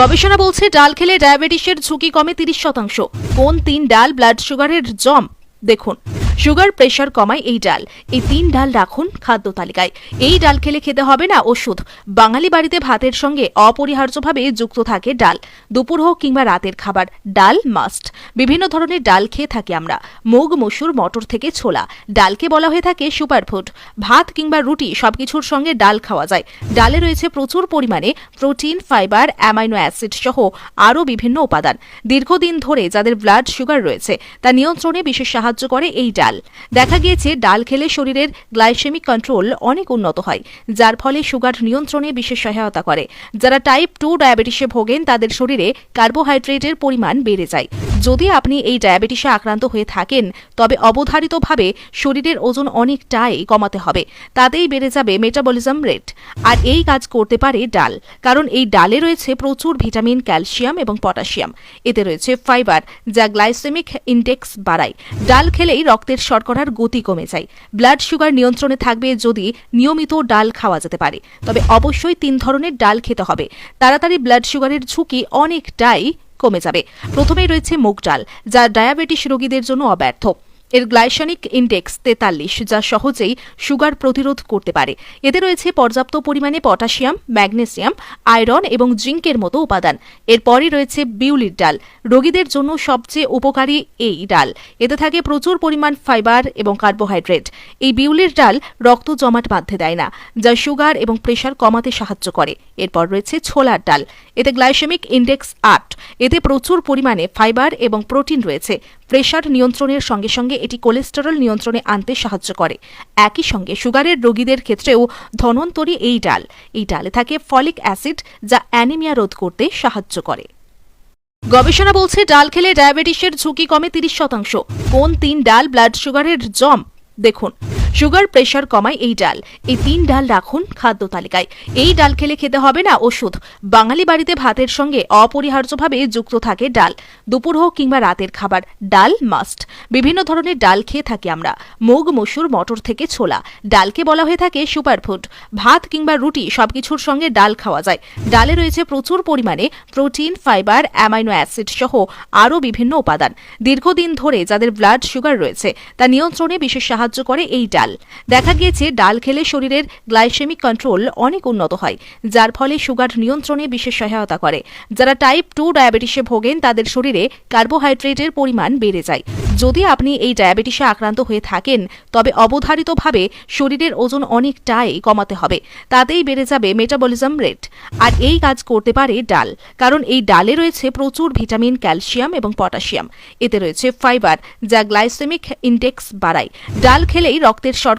গবেষণা বলছে, ডাল খেলে ডায়াবেটিসের ঝুঁকি কমে তিরিশ শতাংশ। কোন তিন ডাল ব্লাড সুগারের জম? দেখুন। সুগার প্রেশার কমায় এই ডাল। এই তিন ডাল রাখুন খাদ্য তালিকায়। এই ডাল খেলে খেতে হবে না ওষুধ। বাঙালি বাড়িতে ভাতের সঙ্গে অপরিহার্যভাবে যুক্ত থাকে ডাল। দুপুর হোক কিংবা রাতের খাবার, ডাল মাস্ট বিভিন্ন ধরনের ডাল খেয়ে থাকি আমরা। মুগ, মসুর, মটর থেকে ছোলা। ডালকে বলা হয়ে থাকে সুপারফুড ভাত কিংবা রুটি সবকিছুর সঙ্গে ডাল খাওয়া যায়। ডালে রয়েছে প্রচুর পরিমাণে প্রোটিন ফাইবার অ্যামাইনো অ্যাসিড সহ আরও বিভিন্ন উপাদান। দীর্ঘদিন ধরে যাদের ব্লাড সুগার রয়েছে, তা নিয়ন্ত্রণে বিশেষ সাহায্য করে এই ডাল। দেখা গিয়েছে, ডাল খেলে শরীরের গ্লাইসেমিক কন্ট্রোল অনেক উন্নত হয়, যার ফলে সুগার নিয়ন্ত্রণে বিশেষ সহায়তা করে। যারা টাইপ টু ডায়াবেটিসে ভোগেন, তাদের শরীরে কার্বোহাইড্রেটের পরিমাণ বেড়ে যায়। যদি আপনি এই ডায়াবেটিসে আক্রান্ত হয়ে থাকেন, তবে অবধারিতভাবে শরীরের ওজন অনেকটাই কমাতে হবে। তাতেই বেড়ে যাবে মেটাবলিজম রেট আর এই কাজ করতে পারে ডাল, কারণ এই ডালে রয়েছে প্রচুর ভিটামিন, ক্যালসিয়াম এবং পটাশিয়াম। এতে রয়েছে ফাইবার, যা গ্লাইসেমিক ইন্ডেক্স বাড়ায়। ডাল খেলেই রক্তের শর্করার গতি কমে যায়। ব্লাড সুগার নিয়ন্ত্রণে থাকবে যদি নিয়মিত ডাল খাওয়া যেতে পারে। তবে অবশ্যই তিন ধরনের ডাল খেতে হবে। তাড়াতাড়ি ব্লাড সুগারের ঝুঁকি অনেকটাই কমে যাবে। প্রথমেই রয়েছে মুগ ডাল যা ডায়াবেটিস রোগীদের জন্য অব্যর্থ। এর গ্লাইসানিক ইন্ডেক্স তেতাল্লিশ, যা সহজেই সুগার প্রতিরোধ করতে পারে। এতে রয়েছে পর্যাপ্ত পরিমাণে পটাশিয়াম, ম্যাগনেসিয়াম, আয়রন এবং জিঙ্কের মতো উপাদান। এরপরই রয়েছে বিউলির ডাল, রোগীদের জন্য সবচেয়ে উপকারী এই ডাল। এতে থাকে প্রচুর পরিমাণ ফাইবার এবং কার্বোহাইড্রেট। এই বিউলির ডাল রক্ত জমাট বাঁধতে দেয় না, যা সুগার এবং প্রেশার কমাতে সাহায্য করে। এরপর রয়েছে ছোলার ডাল। এতে গ্লাইসেমিক ইন্ডেক্স আট। এতে প্রচুর পরিমাণে ফাইবার এবং প্রোটিন রয়েছে। প্রেশার নিয়ন্ত্রণের সঙ্গে সঙ্গে এটি কোলেস্টেরল নিয়ন্ত্রণে আনতে সাহায্য করে। একই সঙ্গে সুগারের রোগীদের ক্ষেত্রেও ধনন্তরী এই ডাল। এই ডালে থাকে ফলিক অ্যাসিড যা অ্যানিমিয়া রোধ করতে সাহায্য করে। গবেষণা বলছে ডাল খেলে ডায়াবেটিসের ঝুঁকি কমে তিরিশ শতাংশ। কোন তিন ডাল ব্লাড সুগারের জম? দেখুন। সুগার প্রেশার কমায় এই ডাল। এই তিন ডাল রাখুন খাদ্য তালিকায়। এই ডাল খেলে খেতে হবে না ওষুধ। বাঙালি বাড়িতে ভাতের সঙ্গে অপরিহার্যভাবে যুক্ত থাকে ডাল। দুপুর হোক কিংবা রাতের খাবার, ডাল মাস্ট। বিভিন্ন ধরনের ডাল খেয়ে থাকি আমরা। মুগ, মসুর, মটর থেকে ছোলা। ডালকে বলা হয়ে থাকে সুপারফুড। ভাত কিংবা রুটি সবকিছুর সঙ্গে ডাল খাওয়া যায়। ডালে রয়েছে প্রচুর পরিমাণে প্রোটিন, ফাইবার, অ্যামাইনো অ্যাসিড সহ আরও বিভিন্ন উপাদান। দীর্ঘদিন ধরে যাদের ব্লাড সুগার রয়েছে, তা নিয়ন্ত্রণে বিশেষ সাহায্য করে এই ডাল। দেখা গিয়েছে, ডাল খেলে শরীরের গ্লাইসেমিক কন্ট্রোল অনেক উন্নত হয়, যার ফলে সুগার নিয়ন্ত্রণে বিশেষ সহায়তা করে। যারা টাইপ টু ডায়াবেটিসে ভোগেন, তাদের শরীরে কার্বোহাইড্রেটের পরিমাণ বেড়ে যায়। যদি আপনি এই ডায়াবেটিসে আক্রান্ত হয়ে থাকেন, তবে অবধারিতভাবে শরীরের ওজন অনেকটাই কমাতে হবে। তাতেই বেড়ে যাবে মেটাবলিজম রেট আর এই কাজ করতে পারে ডাল, কারণ এই ডালে রয়েছে প্রচুর ভিটামিন, ক্যালসিয়াম এবং পটাশিয়াম। এতে রয়েছে ফাইবার, যা গ্লাইসেমিক ইন্ডেক্স বাড়ায়। ডাল খেলেই রক্তের শর্করা